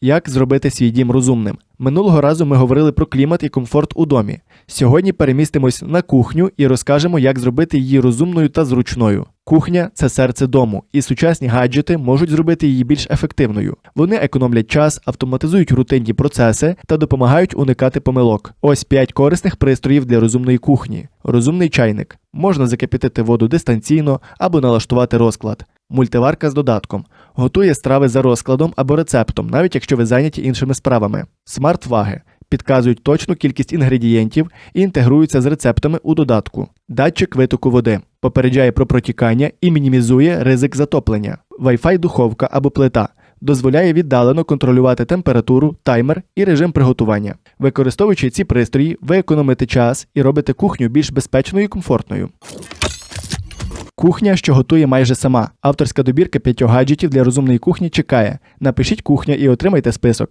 Як зробити свій дім розумним? Минулого разу ми говорили про клімат і комфорт у домі. Сьогодні перемістимось на кухню і розкажемо, як зробити її розумною та зручною. Кухня це серце дому, і сучасні гаджети можуть зробити її більш ефективною. Вони економлять час, автоматизують рутинні процеси та допомагають уникати помилок. Ось 5 корисних пристроїв для розумної кухні. Розумний чайник. Можна закипятити воду дистанційно або налаштувати розклад. Мультиварка з додатком. Готує страви за розкладом або рецептом, навіть якщо ви зайняті іншими справами. Смарт-ваги. Підказують точну кількість інгредієнтів і інтегруються з рецептами у додатку. Датчик витоку води попереджає про протікання і мінімізує ризик затоплення. Wi-Fi духовка або плита дозволяє віддалено контролювати температуру, таймер і режим приготування. Використовуючи ці пристрої, ви економите час і робите кухню більш безпечною і комфортною. Кухня, що готує майже сама. Авторська добірка п'ятьох гаджетів для розумної кухні чекає. Напишіть кухня і отримайте список.